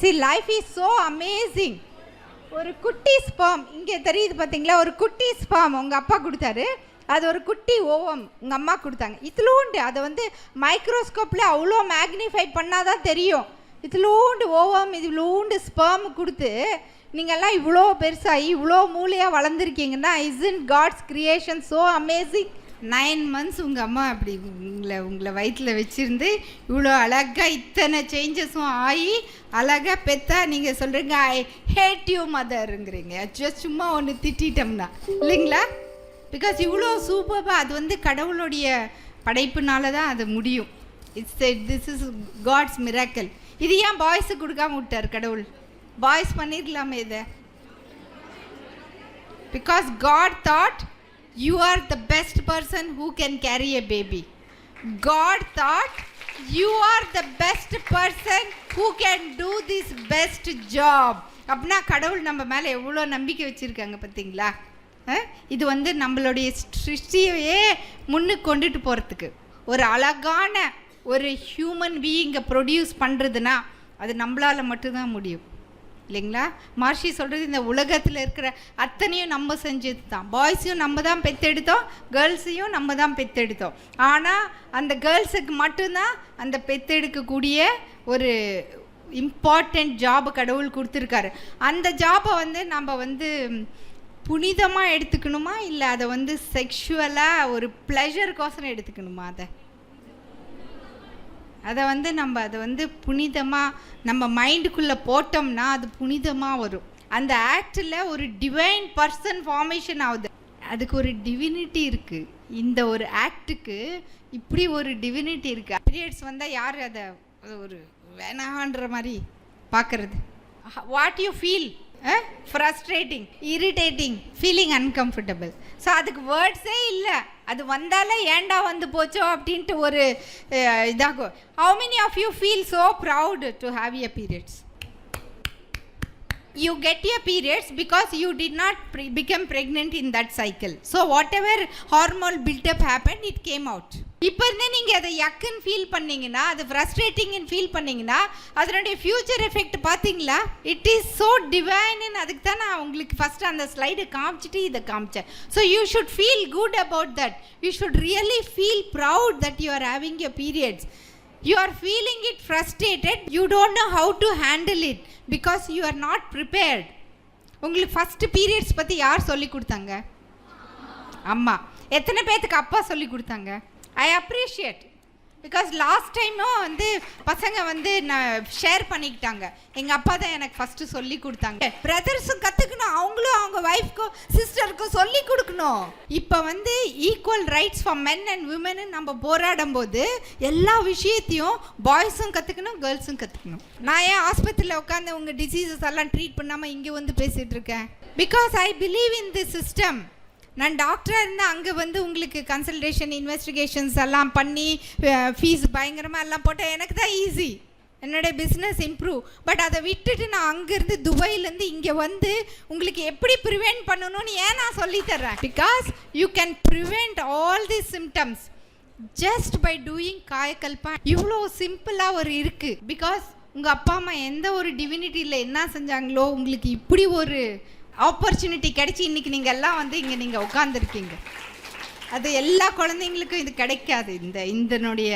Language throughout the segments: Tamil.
See life is so amazing ஒரு குட்டி ஸ்பாம் இங்கே தெரியுது பார்த்தீங்களா? ஒரு குட்டி ஸ்பாம் உங்கள் அப்பா கொடுத்தாரு. அது ஒரு குட்டி ஓவம் உங்கள் அம்மா கொடுத்தாங்க. இதிலூண்டு அதை வந்து மைக்ரோஸ்கோப்பில் அவ்வளோ மேக்னிஃபை பண்ணால் தான் தெரியும். இதிலூண்டு ஓவம் இதிலூண்டு ஸ்பாம் கொடுத்து நீங்கள்லாம் இவ்வளோ பெருசாகி இவ்வளோ மூளையாக வளர்ந்துருக்கீங்கன்னா is in God's creation so amazing nine months உங்கள் அம்மா அப்படி உங்களை உங்களை வயிற்றில் வச்சுருந்து இவ்வளோ அழகாக இத்தனை சேஞ்சஸும் ஆகி அழகாக பெத்தா நீங்கள் சொல்கிறீங்க ஐ ஹேட் யூ மதருங்கிறீங்க ஜஸ்ட் சும்மா ஒன்று திட்டம்னா இல்லைங்களா? பிகாஸ் இவ்வளோ சூப்பராக அது வந்து கடவுளுடைய படைப்புனால தான் அது முடியும். It's this is God's miracle இது ஏன் பாய்ஸுக்கு கொடுக்காம விட்டார் கடவுள்? பாய்ஸ் பண்ணிருக்கலாமே இதை. Because God thought you are the best person who can carry a baby. God thought you are the best person who can do this best job. அப்படின்னா கடவுள் நம்ம மேலே எவ்வளோ நம்பிக்கை வச்சுருக்காங்க பார்த்தீங்களா இது வந்து நம்மளுடைய சிருஷ்டியையே முன்னுக்கு கொண்டுட்டு போகிறதுக்கு ஒரு அழகான ஒரு ஹியூமன் பீயிங்கை ப்ரொடியூஸ் பண்ணுறதுன்னா அது நம்மளால் மட்டும்தான் முடியும் இல்லைங்களா? மார்ஷி சொல்கிறது இந்த உலகத்தில் இருக்கிற அத்தனையும் நம்ம செஞ்சது தான் பாய்ஸையும் நம்ம தான் பெத்தெடுத்தோம் கேர்ள்ஸையும் நம்ம தான் பெத்தெடுத்தோம். ஆனால் அந்த கேர்ள்ஸுக்கு மட்டும்தான் அந்த பெத்தெடுக்கக்கூடிய ஒரு இம்பார்ட்டண்ட் ஜாப் கடவுள் கொடுத்துருக்காரு. அந்த ஜாபை வந்து நம்ம வந்து புனிதமாக எடுத்துக்கணுமா? இல்லை அதை வந்து செக்ஷுவலாக ஒரு ப்ளஷருக்கோசரம் எடுத்துக்கணுமா அதை? அதை வந்து நம்ம அதை வந்து புனிதமாக நம்ம மைண்டுக்குள்ளே போட்டோம்னா அது புனிதமாக வரும். அந்த ஆக்டில் ஒரு டிவைன் பர்சன் ஃபார்மேஷன் ஆகுது. அதுக்கு ஒரு டிவினிட்டி இருக்குது இந்த ஒரு ஆக்டுக்கு இப்படி ஒரு டிவினிட்டி இருக்குது பீரியட்ஸ் வந்தால் யார் அதை ஒரு வேணான்ற மாதிரி பார்க்குறது? What you feel frustrating irritating feeling uncomfortable so அதுக்கு வேர்ட்ஸே இல்லை அது வந்தாலே ஏன்டா வந்து போச்சோ அப்படின்ட்டு ஒரு அஹ், இதாகும் how many of you feel so proud to have a periods you get your periods because you did not pre- become pregnant in that cycle so whatever hormonal built up happened it came out இப்போ இருந்தே நீங்கள் அதை யக்குன்னு ஃபீல் பண்ணீங்கன்னா அது ஃப்ரஸ்ட்ரேட்டிங்னு ஃபீல் பண்ணீங்கன்னா அதனுடைய ஃப்யூச்சர் எஃபெக்ட் பார்த்தீங்களா? இட் இஸ் ஸோ டிவைன்னு அதுக்கு தான் நான் உங்களுக்கு ஃபஸ்ட்டு அந்த ஸ்லைடை காமிச்சிட்டு இதை காமிச்சேன். So you should feel good about that you should really feel proud that you are having a periods you are feeling it frustrated you don't know how to handle it because you are not prepared உங்களுக்கு ஃபஸ்ட்டு பீரியட்ஸ் பற்றி யார் சொல்லி கொடுத்தாங்க? அம்மா. எத்தனை பேர்த்துக்கு அப்பா சொல்லி கொடுத்தாங்க? ஐ அப்ரிஷியேட் பிகாஸ் லாஸ்ட் டைமும் வந்து பசங்க வந்து நான் ஷேர் பண்ணிக்கிட்டாங்க. எங்கள் அப்பா தான் எனக்கு ஃபஸ்ட்டு சொல்லி கொடுத்தாங்க. பிரதர்ஸும் கற்றுக்கணும் அவங்களும் அவங்க ஒய்ஃப்க்கும் சிஸ்டருக்கும் சொல்லி கொடுக்கணும். இப்போ வந்து equal rights for men and woman நம்ம போராடும் போது எல்லா விஷயத்தையும் பாய்ஸும் கற்றுக்கணும் கேர்ள்ஸும் கற்றுக்கணும் நான் ஏன் ஆஸ்பத்திரியில் உட்காந்து உங்கள் டிசீசஸ் எல்லாம் ட்ரீட் பண்ணாமல் இங்கே வந்து பேசிகிட்டு இருக்கேன்? Because I believe in the system நான் டாக்டராக இருந்தால் அங்கே வந்து உங்களுக்கு கன்சல்டேஷன் இன்வெஸ்டிகேஷன்ஸ் எல்லாம் பண்ணி ஃபீஸ் பயங்கரமாக எல்லாம் போட்டால் எனக்கு தான் ஈஸி என்னுடைய பிஸ்னஸ் இம்ப்ரூவ் பட் அதை விட்டுட்டு நான் அங்கேருந்து துபாயிலேருந்து இங்கே வந்து உங்களுக்கு எப்படி ப்ரிவெண்ட் பண்ணணும்னு ஏன் நான் சொல்லித்தர்றேன் because you can prevent all the symptoms just by doing Kayakalpa. இவ்வளோ சிம்பிளாக ஒரு இருக்குது பிகாஸ் உங்கள் அப்பா அம்மா எந்த ஒரு டிவினிட்டியில் என்ன செஞ்சாங்களோ உங்களுக்கு இப்படி ஒரு ஆப்பர்ச்சுனிட்டி கிடைச்சி இன்னைக்கு நீங்கள் எல்லாம் வந்து இங்கே நீங்கள் உட்காந்துருக்கீங்க அது எல்லா குழந்தைங்களுக்கும் இது கிடைக்காது. இந்த இதனுடைய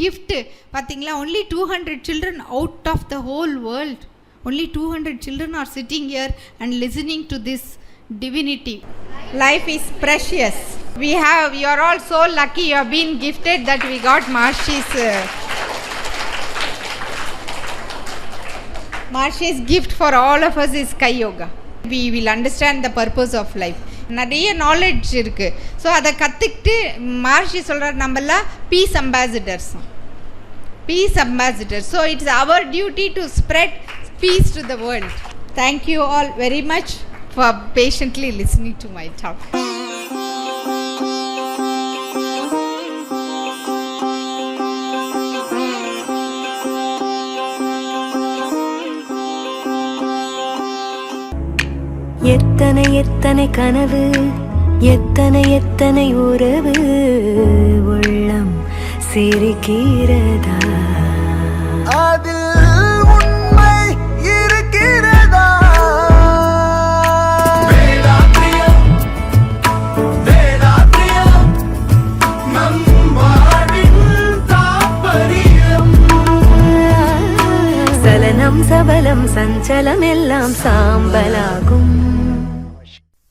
கிஃப்ட்டு பார்த்தீங்களா only two hundred children out of the whole world only two hundred children are sitting here and listening to this divinity life is precious we have you are all so lucky you have been gifted that we got marshi's uh, Marshi's gift for all of us is Kai Yoga. We will understand the purpose of life நிறைய நாலேஜ் இருக்குது ஸோ அதை கற்றுக்கிட்டு மார்ஷி சொல்கிறார் நம்மளாம் peace ambassadors peace ambassador so it's our duty to spread peace to the world thank you all very much for patiently listening to my talk எத்தனை எத்தனை கனவு எத்தனை எத்தனை உறவு உள்ளம் சிரிக்கிறதா? அதில் உண்மை சபலம் சஞ்சலம் எல்லாம் சாம்பலாகும்.